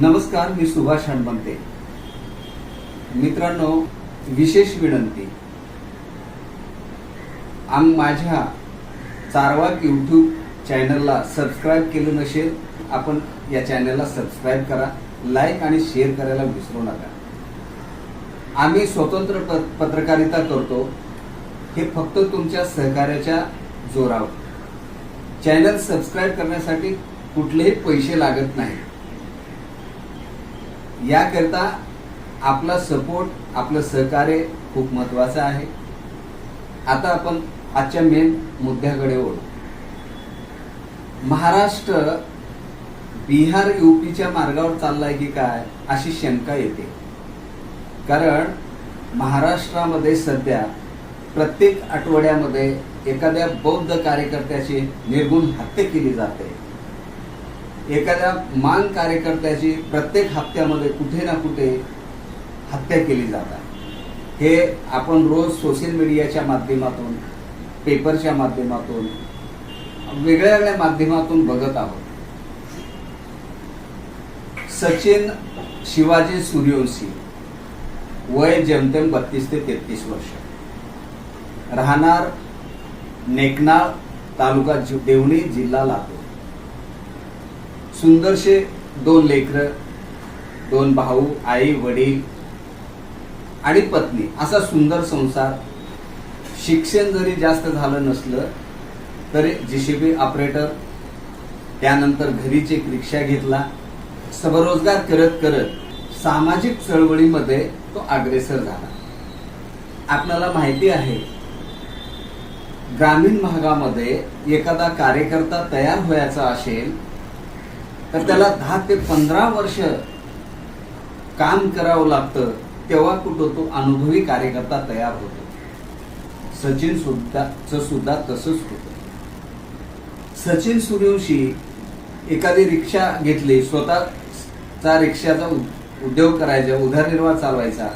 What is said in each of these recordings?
नमस्कार मी सुभाष हणमंते मित्रांनो विशेष विनंती. आम माझ्या चारवाक यूट्यूब चॅनलला सबस्क्राईब केलं नसेल आपण या चॅनलला सबस्क्राईब करा लाईक आणि शेअर करायला विसरू नका. आम्ही स्वतंत्र प- पत्रकारिता करतो. हे फक्त तुमच्या सहकार्याच्या जोरावर. चॅनल सबस्क्राईब करण्यासाठी कुठलेही पैसे लागत नाही याकरता आपला सपोर्ट आपलं सहकार्य खूप महत्वाचं आहे. आता आपण आजच्या मेन मुद्द्याकडे ओढू महाराष्ट्र बिहार युपीच्या मार्गावर चाललाय की काय अशी शंका येते. कारण महाराष्ट्रामध्ये सध्या प्रत्येक आठवड्यामध्ये एखाद्या बौद्ध कार्यकर्त्याची निर्गुण हत्या केली जाते. एखाद्या मान कार्यकर्त्याची प्रत्येक हप्त्यामध्ये कुठे ना कुठे हत्या केली जातात हे आपण रोज सोशल मीडियाच्या माध्यमातून पेपरच्या माध्यमातून वेगळ्या वेगळ्या माध्यमातून बघत आहोत. सचिन शिवाजी सूर्यवंशी वय जमतेम बत्तीस ते तेहतीस वर्ष. राहणार नेकनाळ तालुका देवणी जिल्हा लातूर. सुंदरशे दोन लेकर दोन भाऊ आई वडील आणि पत्नी असा सुंदर संसार शिक्षण जरी जास्त झालं नसलं तरी जीसीबी ऑपरेटर त्यानंतर घरीच एक रिक्षा घेतला. स्वरोजगार करत करत सामाजिक चळवळीमध्ये तो अग्रेसर झाला. आपल्याला माहिती आहे ग्रामीण भागामध्ये एखादा कार्यकर्ता तयार व्हायचा असेल तर त्याला दहा ते पंधरा वर्ष काम करावं लागतं तेव्हा कुठं तो अनुभवी कार्यकर्ता तयार होतो. सचिन सुद्धा च सुद्धा तसंच होतं. सचिन सूर्यवंशी एखादी रिक्षा घेतली स्वतःचा रिक्षाचा उद- उद्योग करायचा उदरनिर्वाह चालवायचा.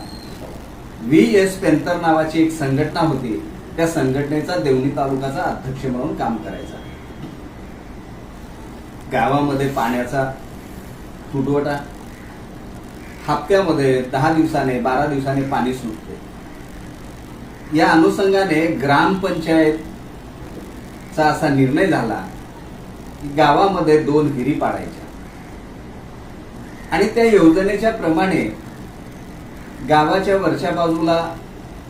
व्ही एस पेंतर नावाची एक संघटना होती. त्या संघटनेचा देवणी तालुक्याचा अध्यक्ष म्हणून काम करायचा. गावामध्ये पाण्याचा तुटवटा हप्त्यामध्ये दहा दिवसाने बारा दिवसाने पाणी सुटते. या अनुषंगाने ग्रामपंचायतचा असा निर्णय झाला की गावामध्ये दोन विहिरी पाडायच्या. आणि त्या योजनेच्या प्रमाणे गावाच्या वरच्या बाजूला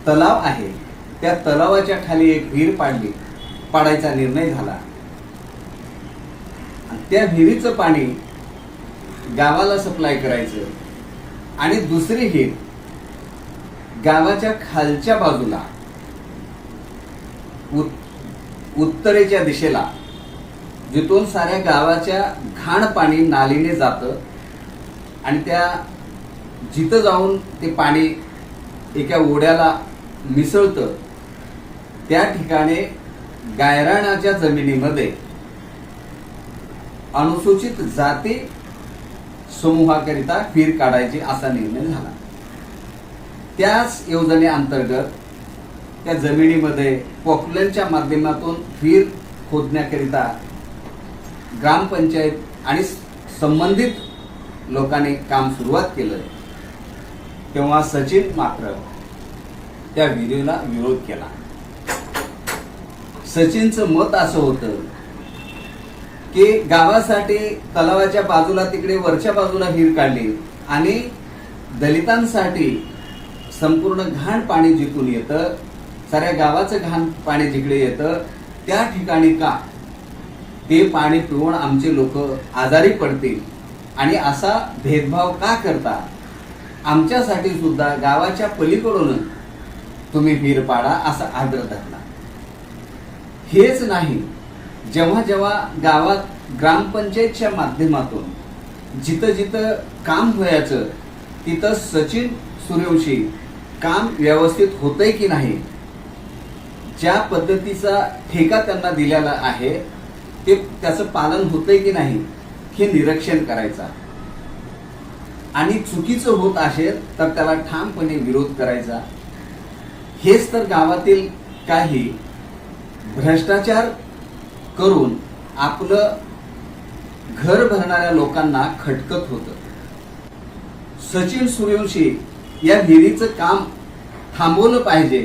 तलाव आहे. त्या तलावाच्या खाली एक विहीर पाडली पाडायचा निर्णय झाला. त्या विहिरीचं पाणी गावाला सप्लाय करायचं. आणि दुसरी विहीर गावाच्या खालच्या बाजूला उत- उत्तरेच्या दिशेला जिथून साऱ्या गावाच्या घाण पाणी नालीने जातं आणि त्या जिथं जाऊन ते पाणी एका ओढ्याला मिसळतं त्या ठिकाणी गायराणाच्या जमिनीमध्ये अनुसूचित जाती समूहाकरिता फिर काढायची असा निर्णय झाला. त्याच योजनेअंतर्गत त्या जमिनीमध्ये पॉक्युलनच्या माध्यमातून फिर खोदण्याकरिता ग्रामपंचायत आणि संबंधित लोकांनी काम सुरुवात केलं तेव्हा सचिन मात्र त्या विहिरीला विरोध केला. सचिनचं मत असं होतं की गावासाठी तलावाच्या बाजूला तिकडे वरच्या बाजूला हिर काढली आणि दलितांसाठी संपूर्ण घाण पाणी जिथून येतं. साऱ्या गावाचं घाण पाणी जिकडे येतं त्या ठिकाणी का? ते पाणी पिऊन आमचे लोक आजारी पडतील. आणि असा भेदभाव का करता? आमच्यासाठी सुद्धा गावाच्या पलीकडून तुम्ही वीर पाडा असा आग्रह धरला. हेच नाही जेव्हा जेव्हा गावात ग्रामपंचायतच्या माध्यमातून जिथं जिथं काम व्हायचं तिथं सचिन सूर्यवंशी काम व्यवस्थित होतंय की नाही ज्या पद्धतीचा ठेका त्यांना दिलेला आहे ते त्याचं पालन होतंय की नाही हे निरीक्षण करायचा आणि चुकीचं होत असेल तर त्याला ठामपणे विरोध करायचा. हेच तर गावातील काही भ्रष्टाचार करून आपलं घर भरणाऱ्या लोकांना खटकत होतं. सचिन सूर्यवंशी या विहिरीचं काम थांबवलं पाहिजे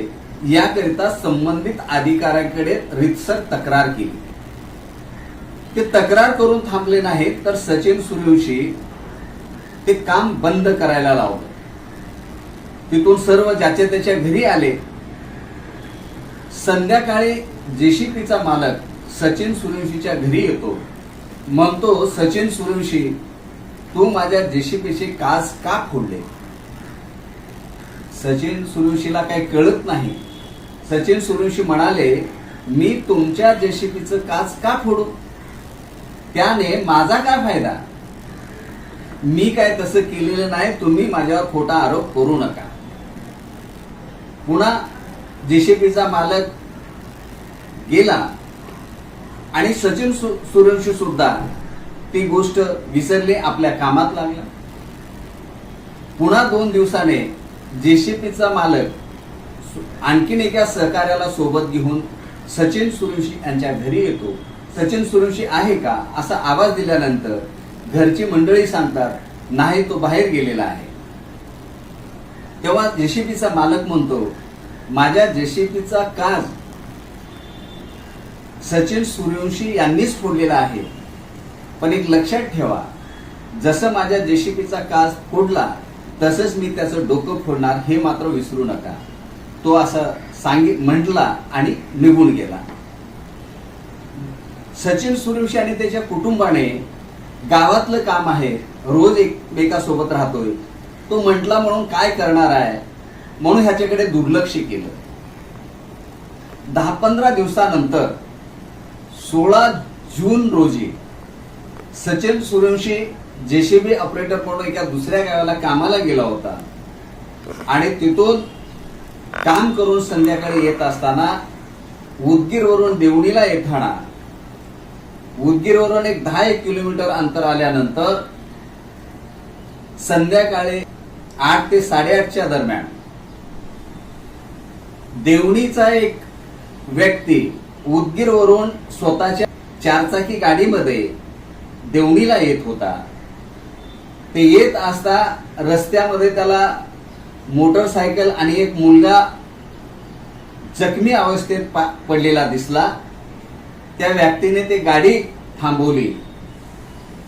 याकरिता संबंधित अधिकाऱ्यांकडे रितसर तक्रार केली. ते तक्रार करून थांबले नाहीत तर सचिन सूर्यवंशी ते काम बंद करायला लावलं. तिथून सर्व ज्याच्या त्याच्या घरी आले. संध्याकाळी जेसीपीचा मालक सचिन सुरवंशीच्या घरी येतो. म्हणतो सचिन सुरवंशी तू माझ्या जेसीपीचे कास का फोडले? सचिन सुरवंशीला काही कळत नाही. सचिन सुरवंशी म्हणाले मी तुमच्या जेशीपीचं काच का फोडू? त्याने माझा काय फायदा? मी काय तसं केलेलं नाही तुम्ही माझ्यावर खोटा आरोप करू नका. पुन्हा जेसीपीचा मालक गेला. आणि सचिन सु- सुद्धा ती गोष्ट विसरले आपल्या कामात लागला पुन्हा दोन दिवसाने जेसीपीचा मालक आणखीन एका सहकार्याला सोबत घेऊन सचिन सुरंशी यांच्या घरी येतो. सचिन सुरंशी आहे का? असा आवाज दिल्यानंतर घरची मंडळी सांगतात नाही तो बाहेर गेलेला आहे. तेव्हा जेसीपीचा मालक म्हणतो माझ्या जेसीपीचा काज सचिन सूर्यवंशी यांनीच फोडलेला आहे. पण एक लक्षात ठेवा जसं माझ्या जेसीपीचा कास फोडला तसंच मी त्याचं डोकं फोडणार हे मात्र विसरू नका. तो असं सांगित म्हटला आणि निघून गेला. सचिन सूर्यवंशी आणि त्याच्या कुटुंबाने गावातलं काम आहे रोज एकमेकासोबत राहतोय. तो म्हटला म्हणून काय करणार आहे? म्हणून ह्याच्याकडे दुर्लक्ष केलं. दहा पंधरा दिवसानंतर सोळा जून रोजी सचिन सुरंशी जेसीबी ऑपरेटर म्हणून एका दुसऱ्या गावाला कामाला गेला होता. आणि तिथून काम करून संध्याकाळी येत असताना उदगीरवरून देवणीला येताना उदगीरवरून एक दहा एक किलोमीटर अंतर आल्यानंतर संध्याकाळी आठ ते साडेआठच्या दरम्यान देवणीचा एक व्यक्ती उदगीरवरून स्वतःच्या चारचाकी गाडीमध्ये देवणीला येत होता. ते येत असता रस्त्यामध्ये त्याला मोटरसायकल आणि एक मुलगा जखमी अवस्थेत पडलेला दिसला. त्या व्यक्तीने ते गाडी थांबवली.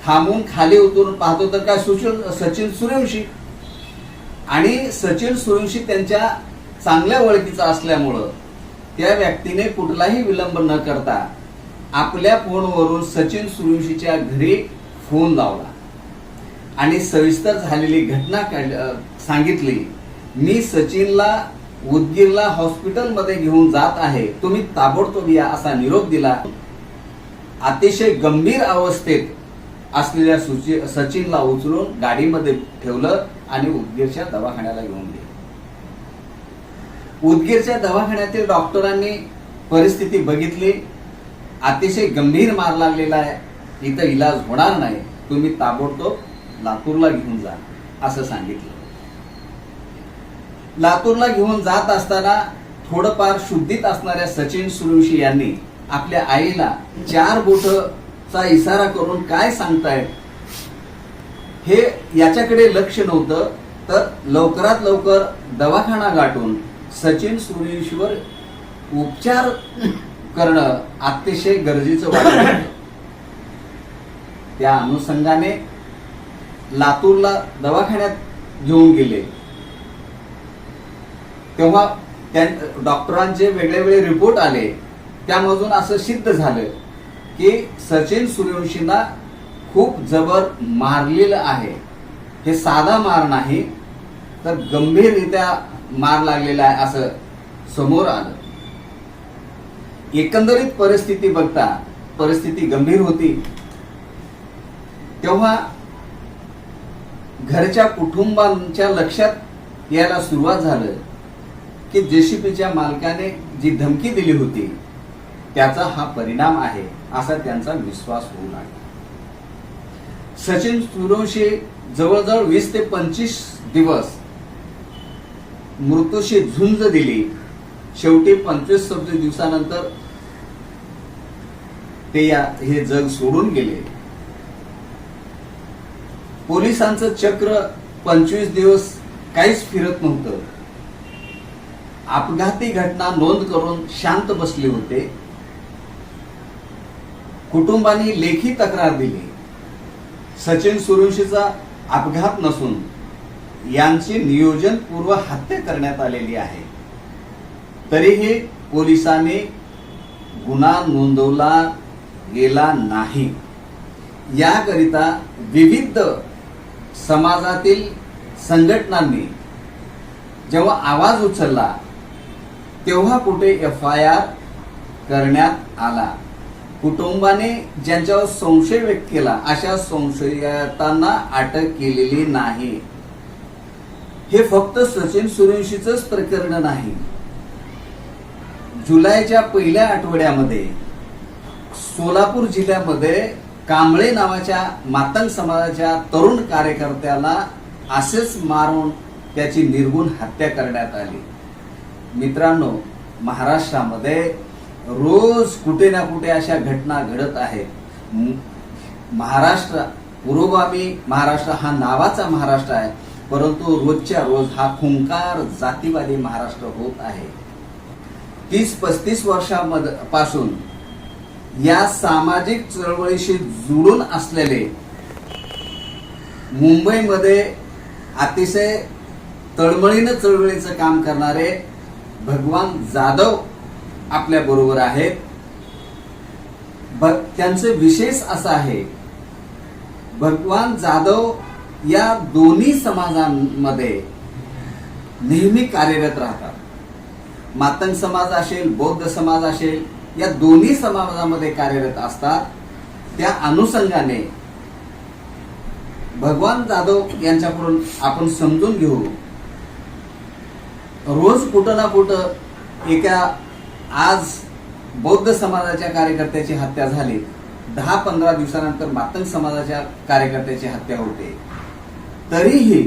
थांबून खाली उतरून पाहतो तर काय सुचिन सचिन सूर्यवंशी. आणि सचिन सूर्यवंशी त्यांच्या चांगल्या ओळखीचा असल्यामुळं त्या व्यक्तीने कुठलाही विलंब न करता आपल्या फोनवरून सचिन सूर्यवंशीच्या घरी फोन लावला. आणि सविस्तर झालेली घटना सांगितली मी सचिनला उदगीरला हॉस्पिटलमध्ये घेऊन जात आहे. तुम्ही ताबडतोब या असा निरोप दिला. अतिशय गंभीर अवस्थेत असलेल्या सचिनला उचलून गाडीमध्ये ठेवलं आणि उदगीरच्या दवाखान्याला घेऊन उदगीरच्या दवाखान्यातील डॉक्टरांनी परिस्थिती बघितली. अतिशय गंभीर मार लागलेला आहे. इथं इलाज होणार नाही. तुम्ही ताबडतोब लातूरला घेऊन जा असं सांगितलं. लातूरला घेऊन जात असताना थोडंफार शुद्धीत असणाऱ्या सचिन सूर्यवंशी यांनी आपल्या आईला चार बोटचा इशारा करून काय सांगतायत हे याच्याकडे लक्ष नव्हतं तर लवकरात लवकर दवाखाना गाठून सचिन सूर्यवंशीवर उपचार करणं अतिशय गरजेचं वाटत. त्या अनुषंगाने लातूरला दवाखान्यात घेऊन गेले. तेव्हा त्या डॉक्टरांचे वेगळे वेगळे रिपोर्ट आले. त्यामधून असं सिद्ध झालं की सचिन सूर्यवंशींना खूप जबर मारलेलं आहे. हे साधा मार नाही तर गंभीररित्या मार लागलेला आहे असं समोर आलं. एकंदरीत परिस्थिती बघता परिस्थिती गंभीर होती. तेव्हा घरच्या कुटुंबांच्या लक्षात यायला सुरुवात झालं की जेसीपीच्या मालकाने जी धमकी दिली होती त्याचा हा परिणाम आहे असा त्यांचा विश्वास होऊ लागला. सचिन सूर्यवंशी जवळजवळ वीस ते पंचवीस दिवस मृत्यूशी झुंज दिली. शेवटी पंचवीस सव्वीस दिवसानंतर ते या हे जग सोडून गेले. पोलिसांचं चक्र पंचवीस दिवस काहीच फिरत नव्हतं. अपघाती घटना नोंद करून शांत बसले होते. कुटुंबानी लेखी तक्रार दिली. सचिन सुरुंशीचा अपघात नसून यांची नियोजनपूर्व हत्या करण्यात आलेली आहे. तरीही पोलिसांनी गुन्हा नोंदवला गेला नाही. याकरिता विविध समाजातील संघटनांनी जेव्हा आवाज उचलला तेव्हा कुठे एफ आय आर करण्यात आला? कुटुंबाने ज्यांच्यावर संशय व्यक्त केला अशा संशयतांना अटक केलेली नाही. हे फक्त सचिन सुरेशीच प्रकरण नाही. जुलैच्या पहिल्या आठवड्यामध्ये सोलापूर जिल्ह्यामध्ये कांबळे नावाच्या मातंग समाजाच्या तरुण कार्यकर्त्याला असेच मारून त्याची निर्गुण हत्या करण्यात आली. मित्रांनो महाराष्ट्रामध्ये रोज कुठे ना कुठे अशा घटना घडत आहेत. महाराष्ट्र पुरोगामी महाराष्ट्र हा नावाचा महाराष्ट्र आहे. परंतु रोजच्या रोज हा खुंकार जातीवादी महाराष्ट्र होत आहे. तीस पस्तीस वर्षामध्ये पासून या सामाजिक चळवळीशी जुळून असलेले मुंबईमध्ये अतिशय तळमळीनं चळवळीचं काम करणारे भगवान जाधव आपल्या बरोबर आहेत. ब- त्यांचं विशेष असं आहे भगवान जाधव या दोन्ही समाजांमध्ये नेहमी कार्यरत राहतात. मातंग समाज असेल बौद्ध समाज असेल या दोन्ही समाजामध्ये कार्यरत असतात. त्या अनुषंगाने भगवान जाधव यांच्याकडून आपण समजून घेऊ. रोज कुठं ना कुठं एका आज बौद्ध समाजाच्या कार्यकर्त्याची हत्या झाली. दहा पंधरा दिवसानंतर मातंग समाजाच्या कार्यकर्त्याची हत्या होते. तरीही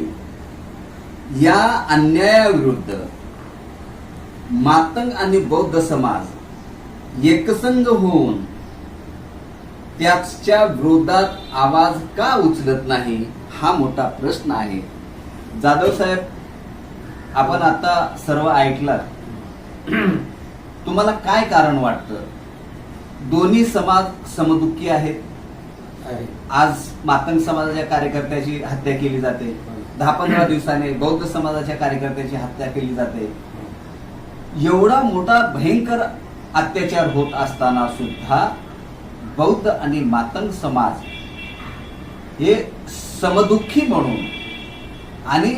या अन्यायाविरुद्ध मातंग आणि बौद्ध समाज एकसंग होऊन त्याच्या विरोधात आवाज का उचलत नाही हा मोठा प्रश्न आहे. जाधव साहेब आपण आता सर्व ऐकलात तुम्हाला काय कारण वाटतं? दोन्ही समाज समदुखी आहेत? आज मातंग समाजाच्या कार्यकर्त्याची हत्या केली जाते. दहा पंधरा दिवसाने बौद्ध समाजाच्या कार्यकर्त्याची हत्या केली जाते. एवढा मोठा भयंकर अत्याचार होत असताना सुद्धा बौद्ध आणि मातंग समाज हे समदुःखी म्हणून आणि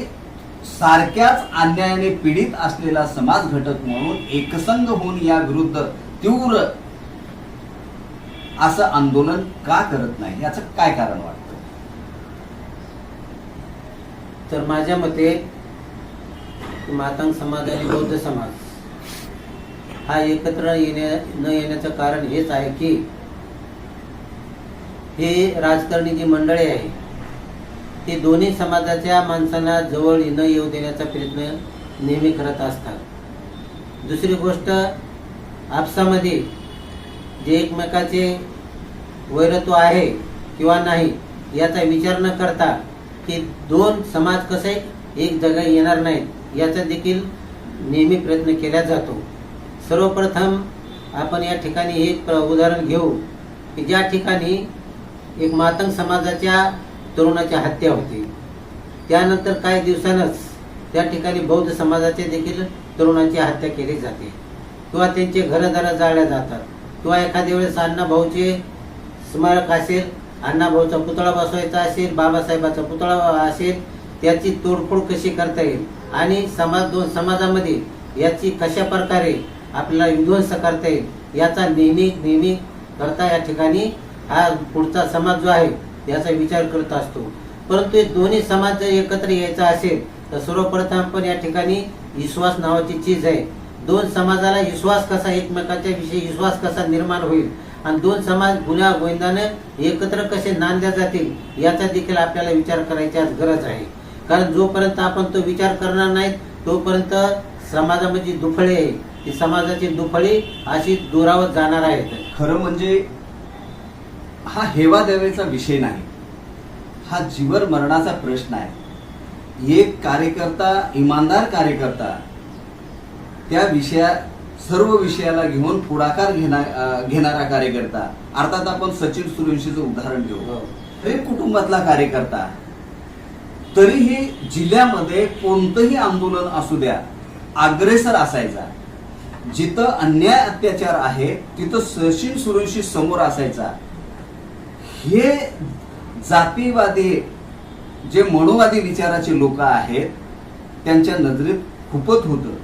सारख्याच अन्यायाने पीडित असलेला समाज घटक म्हणून एकसंघ होऊन या विरुद्ध तीव्र असं आंदोलन का करत नाही? याचं काय कारण वाटतं? तर माझ्या मते मातंग समाज आणि बौद्ध समाज हा एकत्र येण्या न येण्याचं कारण हेच आहे की हे राजकारणी जी मंडळी आहे ती दोन्ही समाजाच्या माणसांना जवळ न येऊ देण्याचा प्रयत्न नेहमी करत असतात. दुसरी गोष्ट आपसामध्ये जे एकमेकाचे वैरत्व आहे किंवा नाही याचा विचार न करता की दोन समाज कसे एक जगा येणार नाहीत याचा देखील नेहमी प्रयत्न केला जातो. सर्वप्रथम आपण या ठिकाणी एक उदाहरण घेऊ की ज्या ठिकाणी एक मातंग समाजाच्या तरुणाची हत्या होती. त्यानंतर काही दिवसांच त्या ठिकाणी बौद्ध समाजाचे देखील तरुणांची हत्या केली जाते. किंवा त्यांचे घरदार जाळल्या जातात. किंवा एखाद्या वेळेस अण्णा भाऊचे स्मारक असेल अण्णाभाऊचा पुतळा बसवायचा असेल बाबासाहेबाचा पुतळा असेल त्याची तोडफोड कशी करता येईल? आणि समाज दोन समाजामध्ये याची कशा प्रकारे आपल्याला विध्वंस करता येईल याचा नेहमी नेहमी करता या ठिकाणी हा पुढचा समाज जो आहे याचा विचार करत असतो. परंतु हे दोन्ही समाज जर एकत्र यायचा असेल तर सर्वप्रथम पण या ठिकाणी विश्वास नावाची चीज आहे. दोन समाजाला विश्वास कसा एकमेकांच्या विषयी विश्वास कसा निर्माण होईल आणि दोन समाज गुन्हा गोविंदानं एकत्र कसे नांदल्या जातील याचा देखील आपल्याला विचार करायची आज गरज आहे. कारण जोपर्यंत आपण तो विचार करणार नाही तोपर्यंत समाजामध्ये दुफळे आहे ती समाजाची दुफळी अशी दुरावत जाणार आहेत. खरं म्हणजे हा हेवा देवाचा विषय नाही. हा जीवन मरणाचा प्रश्न आहे. एक कार्यकर्ता इमानदार कार्यकर्ता त्या विषया सर्व विषयाला घेऊन पुढाकार घेणार घेणारा कार्यकर्ता. अर्थात आपण सचिन सूर्यवंशीचं उदाहरण घेऊ हो. एक कुटुंबातला कार्यकर्ता. तरीही जिल्ह्यामध्ये कोणतंही आंदोलन असू द्या अग्रेसर असायचा. जिथं अन्याय अत्याचार आहे तिथं सचिन सूर्यवंशी समोर असायचा. हे जातीवादी जे मनोवादी विचाराचे लोक आहेत त्यांच्या नजरेत खुपत होतं.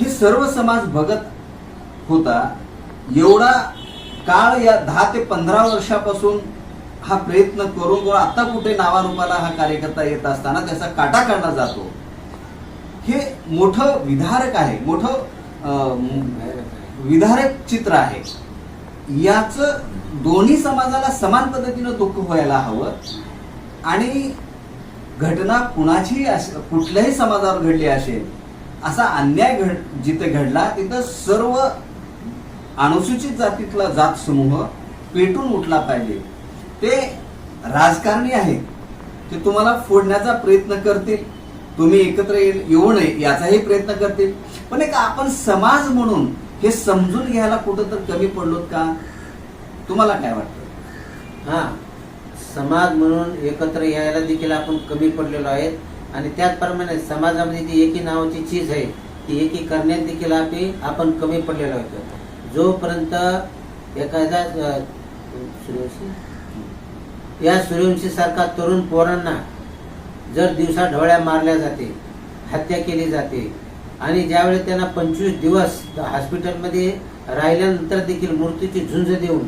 हे सर्व समाज बघत होता एवढा काळ या दहा ते पंधरा वर्षापासून हा प्रयत्न करून करून आता कुठे नावारूपाला हा कार्यकर्ता येत असताना त्याचा काटा काढला जातो. हे मोठं विधारक आहे मोठं विधारक चित्र आहे. याच दोन्ही समाजाला समान पद्धतीनं दुःख व्हायला हवं आणि घटना कुणाची कुठल्याही समाजावर घडली असेल असा अन्याय घड जिथे घडला तिथं सर्व अनुसूचित जातीतला जात समूह पेटून उठला पाहिजे. ते राजकारणी आहेत. ते तुम्हाला फोडण्याचा प्रयत्न करतील. तुम्ही एकत्र येऊ नये याचाही प्रयत्न करतील. पण एक आपण समाज म्हणून हे समजून घ्यायला कुठं तर कमी पडलोत का? तुम्हाला काय वाटतं? हा. समाज म्हणून एकत्र यायला देखील आपण कमी पडलेलो आहेत. आणि त्याचप्रमाणे समाजामध्ये जी एकी नावाची चीज आहे ती एकी करण्यात देखील आपली आपण कमी पडलेलो होतो जोपर्यंत एखादा सूर्यवंशी? या सूर्यवंशी सारखा तरुण पोरांना जर दिवसा ढवळ्या मारल्या जाते हत्या केली जाते आणि ज्यावेळी त्यांना पंचवीस दिवस हॉस्पिटलमध्ये राहिल्यानंतर देखील मृत्यूची झुंज देऊन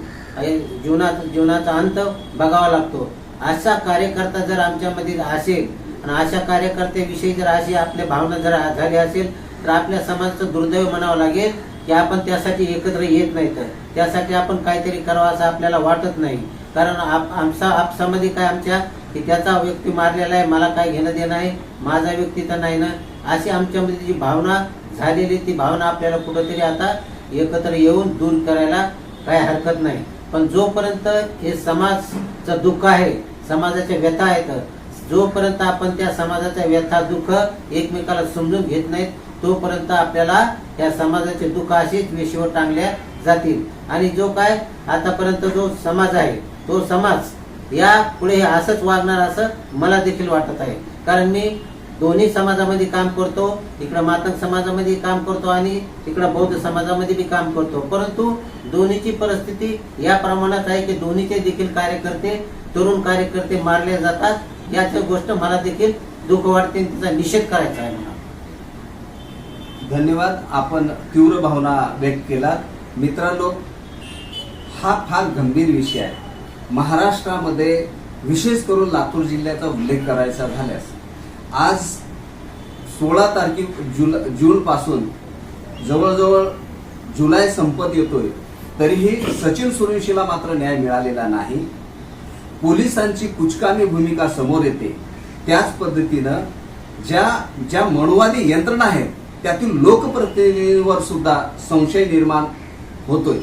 जीवनात जीवनाचा अंत बघावा लागतो. असा कार्यकर्ता जर आमच्यामध्ये असेल आणि अशा कार्यकर्त्याविषयी जर अशी आपल्या भावना जर झाली असेल तर आपल्या समाजाचं दुर्दैव म्हणावं लागेल की आपण त्यासाठी एकत्र येत नाही तर. त्यासाठी आपण काहीतरी करावं असं आपल्याला वाटत नाही. कारण आप आमचा आपसामध्ये काय आमच्या की त्याचा व्यक्ती मारलेला आहे मला काय घेणं देणं आहे माझा व्यक्ती तर नाही ना. अशी आमच्यामध्ये जी भावना झालेली ती भावना आपल्याला कुठंतरी आता एकत्र येऊन दूर करायला काही हरकत नाही. पण जोपर्यंत हे समाजचं दुःख आहे समाजाच्या व्यथा आहेत जोपर्यंत आपण त्या समाजाच्या व्यथा दुःख एकमेकाला समजून घेत नाहीत तोपर्यंत आपल्याला त्या समाजाचे दुःख असेच वेशीवर टांगल्या जातील. आणि जो काय आतापर्यंत जो समाज आहे तो समाज या पुढे असंच वागणार असं मला देखील वाटत आहे. कारण मी दोन्ही समाजामध्ये काम करतो इकडं मातंग समाजामध्ये काम करतो आणि इकडं बौद्ध समाजामध्ये बी काम करतो. परंतु दोन्हीची परिस्थिती या प्रमाणात आहे की दोन्हीचे देखील कार्यकर्ते तरुण कार्यकर्ते मारले जातात. याच गोष्ट मला देखील दुःख वाटते तिचा निषेध करायचा आहे मला. धन्यवाद. आपण तीव्र भावना व्यक्त केला मित्रांनो हा फार गंभीर विषय आहे. महाराष्ट्रामध्ये विशेष करून लातूर जिल्ह्याचा उल्लेख करायचा झाल्यास आज सोळा तारखे जुल जून पासून जवळजवळ जुलै संपत येतोय तरीही सचिन सुरेशीला मात्र न्याय मिळालेला नाही. पोलिसांची कुचकामी भूमिका समोर येते. त्याच पद्धतीनं ज्या ज्या मनुवादी यंत्रणा आहेत त्यातील लोकप्रतिनिधींवर सुद्धा संशय निर्माण होतोय.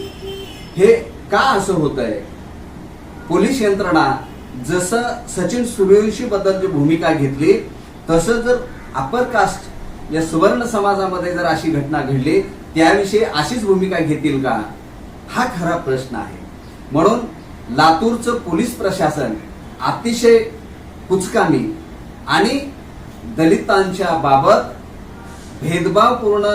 हे का असं होत आहे पोलीस यंत्रणा जसं सचिन सूर्यवंशी बद्दल जी भूमिका घेतली तसं जर अपर कास्ट या सुवर्ण समाजामध्ये जर अशी घटना घडली त्याविषयी अशीच भूमिका घेतील का? हा खरा प्रश्न आहे. म्हणून लातूरचं पोलीस प्रशासन अतिशय कुचकामी आणि दलितांच्या बाबत भेदभावपूर्ण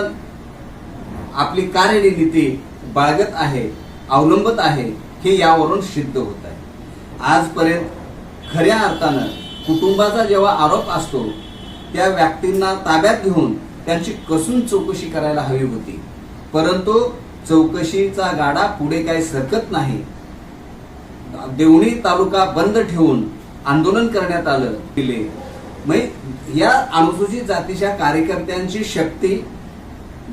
आपली कार्यनिर्मिती बाळगत आहे अवलंबत आहे हे यावरून सिद्ध होत आहे. आजपर्यंत खऱ्या अर्थानं कुटुंबाचा जेव्हा आरोप असतो त्या व्यक्तींना ताब्यात घेऊन त्यांची कसून चौकशी करायला हवी होती. परंतु चौकशीचा गाडा पुढे काही सरकत नाही. देवणी तालुका बंद ठेवून आंदोलन करण्यात आलं. दिले. म्हणजे या अनुसूचित जातीच्या कार्यकर्त्यांची शक्ती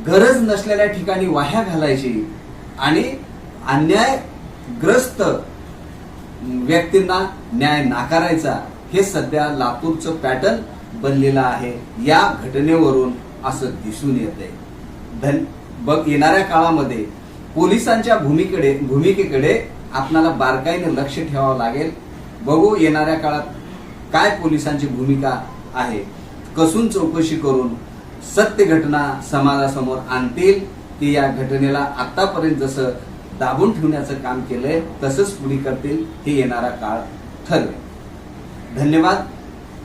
गरज नसलेल्या ठिकाणी वाह्या घालायची आणि अन्यायग्रस्त व्यक्तींना न्याय नाकारायचा हे सध्या लातूरचं पॅटर्न बनलेलं आहे. या घटनेवरून असं दिसून येत आहे धन बघ येणाऱ्या काळामध्ये पोलिसांच्या भूमिकडे भूमिकेकडे आपणाला बारकाईने लक्ष ठेवावं लागेल. बघू येणाऱ्या काळात काय पोलिसांची भूमिका आहे. कसून चौकशी करून सत्य घटना समाजासमोर आणतील ती या घटनेला आतापर्यंत जसं दाबून ठेवण्याचं काम केलंय तसंच पुढे करतील हे येणारा काळ ठरवेल. धन्यवाद.